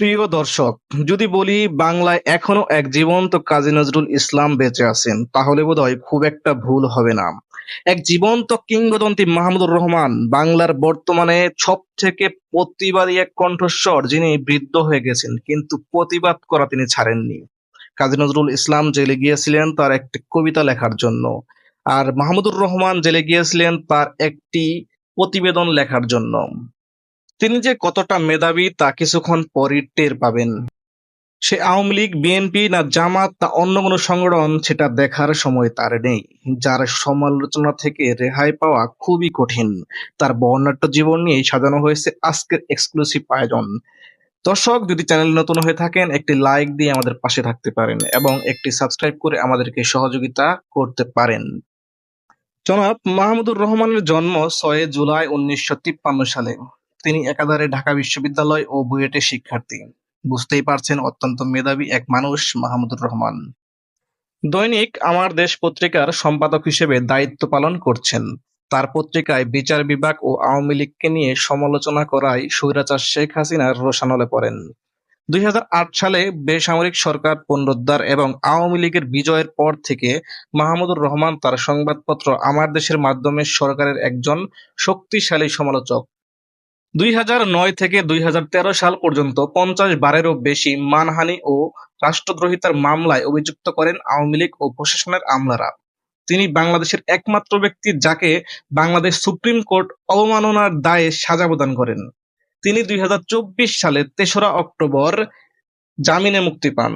প্রিয় দর্শক, যদি বলি বাংলায় এখনও এক জীবন্ত কাজী নজরুল ইসলাম বেঁচে আছেন, তাহলে বোধহয় খুব একটা ভুল হবে না। এক জীবন্ত কিংবদন্তি মাহমুদুর রহমান বাংলার বর্তমানে সব থেকে প্রতিবাদী এক কণ্ঠস্বর যিনি বৃদ্ধ হয়ে গেছেন, কিন্তু প্রতিবাদ করা তিনি ছাড়েননি। কাজী নজরুল ইসলাম জেলে গিয়েছিলেন তার একটি কবিতা লেখার জন্য, আর মাহমুদুর রহমান জেলে গিয়েছিলেন তার একটি প্রতিবেদন লেখার জন্য। তিনি যে কতটা মেধাবী তা কিছুক্ষণ পরই টের পাবেন। সে আওয়ামী লীগ, বিএনপি না জামাত তা অন্য কোনো সংগঠন, সেটা দেখার সময় তার নেই। যার সমালোচনা থেকে রেহাই পাওয়া খুবই কঠিন। তার বর্ণাঢ্য জীবন নিয়েই সাজানো হয়েছে আজকের এক্সক্লুসিভ আয়োজন। দর্শক, যদি চ্যানেল নতুন হয়ে থাকেন, একটি লাইক দিয়ে আমাদের পাশে থাকতে পারেন এবং একটি সাবস্ক্রাইব করে আমাদেরকে সহযোগিতা করতে পারেন। জনাব মাহমুদুর রহমানের জন্ম ছয় জুলাই উনিশশো তিপ্পান্ন সালে। তিনি একাধারে ঢাকা বিশ্ববিদ্যালয় ও বুয়েটের শিক্ষার্থী। বুঝতেই পারছেন অত্যন্ত মেধাবী এক মানুষ মাহমুদুর রহমান। দৈনিক আমার দেশ পত্রিকার সম্পাদক হিসেবে দায়িত্ব পালন করছেন। তার পত্রিকায় বিচার বিভাগ ও আওয়ামী লীগকে নিয়ে সমালোচনা করায় স্বৈরাচার শেখ হাসিনার রোশানলে পড়েন। দুই হাজার আট সালে বেসামরিক সরকার পুনরুদ্ধার এবং আওয়ামী লীগের বিজয়ের পর থেকে মাহমুদুর রহমান তার সংবাদপত্র আমার দেশের মাধ্যমে সরকারের একজন শক্তিশালী সমালোচক। দুই থেকে দুই হাজার তেরো সাল পর্যন্ত পঞ্চাশ বারেরও বেশি মানহানি ও রাষ্ট্রদ্রোহিতার মামলায় অভিযুক্ত করেন আওয়ামী লীগ ও প্রশাসনের আমলারা। তিনি বাংলাদেশের একমাত্র ব্যক্তি যাকে বাংলাদেশ সুপ্রিম কোর্ট অবমাননার দায়ে সাজা প্রদান করেন। তিনি দুই হাজার চব্বিশ সালে তেসরা অক্টোবর জামিনে মুক্তি পান।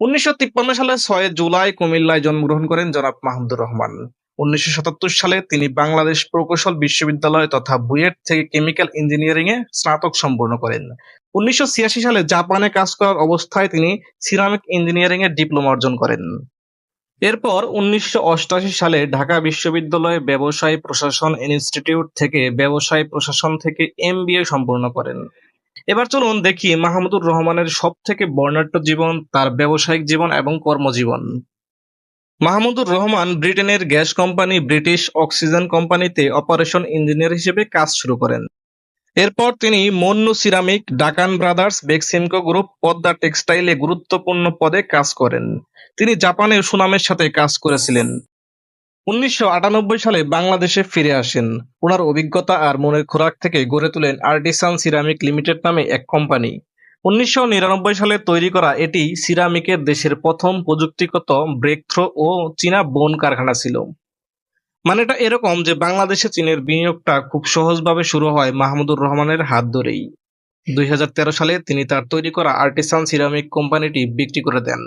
উনিশশো তিপ্পান্ন সালে ছয় জুলাই কুমিল্লায় জন্মগ্রহণ করেন জনাব মাহমুদুর রহমান। উনিশশো সাতাত্তর সালে তিনি বাংলাদেশ প্রকৌশল বিশ্ববিদ্যালয় তথা বুয়েট থেকে কেমিক্যাল ইঞ্জিনিয়ারিং এ স্নাতক সম্পূর্ণ করেন। উনিশশো ছিয়াশি সালে জাপানে কাজ করার অবস্থায় তিনি সিরামিক ইঞ্জিনিয়ারিং এর ডিপ্লোমা অর্জন করেন। এরপর উনিশশো সালে ঢাকা বিশ্ববিদ্যালয়ে ব্যবসায় প্রশাসন ইনস্টিটিউট থেকে ব্যবসায় প্রশাসন থেকে এমবিএ সম্পূর্ণ করেন। এবার চলুন দেখি মাহমুদুর রহমানের সব থেকে বর্ণাঢ্য জীবন, তার ব্যবসায়িক জীবন এবং কর্মজীবন। মাহমুদুর রহমান ব্রিটেনের গ্যাস কোম্পানি ব্রিটিশ অক্সিজেন কোম্পানিতে অপারেশন ইঞ্জিনিয়ার হিসেবে কাজ শুরু করেন। এরপর তিনি Monnu ceramic, Duncan Brothers, Beximco group, Padma টেক্সটাইলে গুরুত্বপূর্ণ পদে কাজ করেন। তিনি জাপানের সুনামের সাথে কাজ করেছিলেন। উনিশশো আটানব্বই সালে বাংলাদেশে ফিরে আসেন। ওনার অভিজ্ঞতা আর মনের খোরাক থেকে গড়ে তোলেন আর্টিসান সিরামিক লিমিটেড নামে এক কোম্পানি। উনিশশো নিরানব্বই সালে তৈরি করা এটি সিরামিকের দেশের প্রথম প্রযুক্তিগত ব্রেকথ্রো ও চীনা বোন কারখানা ছিল। মানেটা এরকম যে বাংলাদেশে চীনের বিনিয়োগটা খুব সহজভাবে শুরু হয় মাহমুদুর রহমানের হাত ধরেই। দুই হাজার তেরো সালে তিনি তার তৈরি করা আর্টিসান সিরামিক কোম্পানিটি বিক্রি করে দেন।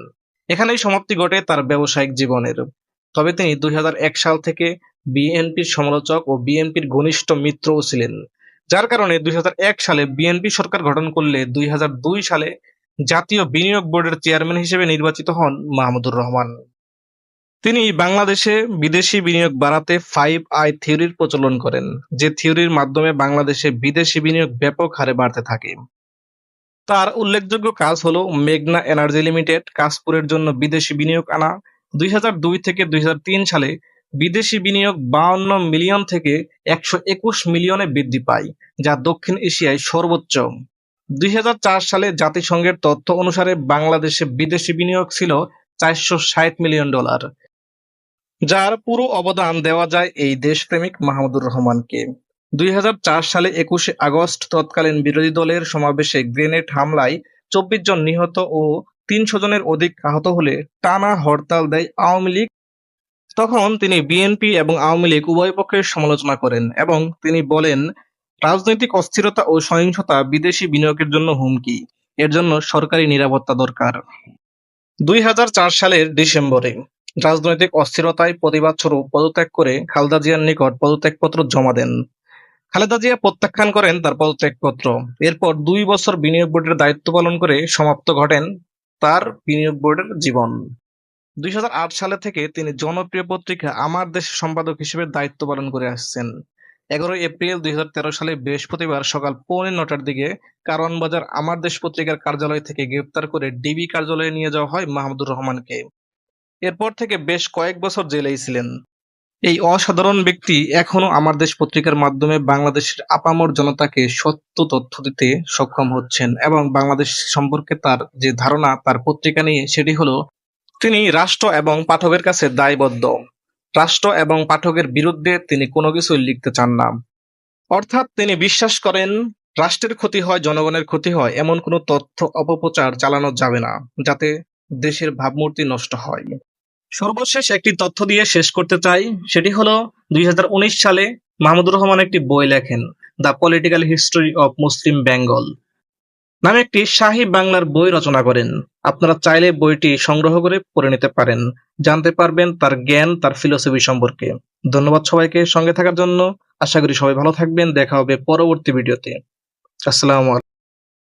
এখানেই সমাপ্তি ঘটে তার ব্যবসায়িক জীবনের। তবে তিনি দুই হাজার এক সাল থেকে বিএনপির সমালোচক ও বিএনপির ঘনিষ্ঠ মিত্রও ছিলেন। যার কারণে দুই হাজার এক সালে বিএনপি সরকার গঠন করলে দুই সালে জাতীয় বিনিয়োগ বোর্ডের চেয়ারম্যান হিসেবে নির্বাচিত হন মাহমুদুর রহমান। তিনি বাংলাদেশে বিদেশি বিনিয়োগ বাড়াতে ফাইভ আই থিওরির প্রচলন করেন, যে থিওরির মাধ্যমে বাংলাদেশে বিদেশি বিনিয়োগ ব্যাপক হারে বাড়তে থাকে। তার উল্লেখযোগ্য কাজ হলো মেঘনা এনার্জি লিমিটেড, কাশপুরের জন্য বিদেশি বিনিয়োগ আনা। দুই হাজার দুই থেকে দুই হাজার তিন সালে বিদেশি বিনিয়োগ বাউন্ন মিলিয়ন থেকে একশো একুশ মিলিয়নে বৃদ্ধি পায়, যা দক্ষিণ এশিয়ায় সর্বোচ্চ। দুই সালে জাতিসংঘের তথ্য অনুসারে বাংলাদেশে বিদেশি বিনিয়োগ ছিল চারশো ষাট মিলিয়ন ডলার, যার পুরো অবদান দেওয়া যায় এই দেশপ্রেমিক মাহমুদুর রহমানকে। দুই হাজার চার সালে একুশে আগস্ট তৎকালীন বিরোধী দলের সমাবেশে গ্রেনেড হামলায় চব্বিশ জন নিহত ও তিনশো জনের অধিক আহত হলে টানা হরতাল দেয় আওয়ামী লীগ তখন তিনি বিএনপি এবং আওয়ামী লীগ উভয় পক্ষের সমালোচনা করেন এবং তিনি বলেন, রাজনৈতিক অস্থিরতা ও সহিংসতা বিদেশি বিনিয়োগের জন্য হুমকি। এর জন্য সরকারি নিরাপত্তা দরকার। দুই হাজার চার সালের ডিসেম্বরে রাজনৈতিক অস্থিরতায় প্রতিবাদ স্বরূপ পদত্যাগ করে খালেদা জিয়ার নিকট পদত্যাগপত্র জমা দেন। খালেদা জিয়া প্রত্যাখ্যান করেন তার পদত্যাগপত্র। এরপর দুই বছর বিনিয়োগ বোর্ডের দায়িত্ব পালন করে সমাপ্ত ঘটেন তার বিনিয়োগ বোর্ডের জীবন। দুই হাজার আট সালে থেকে তিনি জনপ্রিয় পত্রিকা আমার দেশ সম্পাদক হিসেবে দায়িত্ব পালন করে আসছেন। এগারোই এপ্রিল দুই সালে বৃহস্পতিবার সকাল পৌনে নটার দিকে কারণ বাজার আমার দেশ পত্রিকার কার্যালয় থেকে গ্রেপ্তার করে ডিবি কার্যালয়ে নিয়ে যাওয়া হয় মাহমুদুর রহমানকে। এরপর থেকে বেশ কয়েক বছর জেলেই ছিলেন। এই অসাধারণ ব্যক্তি এখনও আমার দেশ পত্রিকার মাধ্যমে বাংলাদেশের আপামর জনতাকে সত্য তথ্য দিতে সক্ষম হচ্ছেন এবং বাংলাদেশ সম্পর্কে তার যে ধারণা, তার পত্রিকা নিয়ে, সেটি হলো তিনি রাষ্ট্র এবং পাঠকের কাছে দায়বদ্ধ। রাষ্ট্র এবং পাঠকের বিরুদ্ধে তিনি কোনো কিছুই লিখতে চান না। অর্থাৎ তিনি বিশ্বাস করেন, রাষ্ট্রের ক্ষতি হয়, জনগণের ক্ষতি হয়, এমন কোনো তথ্য অপপ্রচার চালানো যাবে না, যাতে দেশের ভাবমূর্তি নষ্ট হয়। সর্বশেষ একটি তথ্য দিয়ে শেষ করতে চাই, সেটি হলো দুই হাজার উনিশ সালে মাহমুদুর রহমান একটি বই লেখেন, The Political History of Muslim Bengal নামে একটি শাহী বাংলার বই রচনা করেন। আপনারা চাইলে বইটি সংগ্রহ করে পড়ে নিতে পারেন। জানতে পারবেন তার জ্ঞান, তার ফিলোসফি সম্পর্কে। ধন্যবাদ সবাইকে সঙ্গে থাকার জন্য। আশা করি সবাই ভালো থাকবেন। দেখা হবে পরবর্তী ভিডিওতে। আসসালামু আলাইকুম।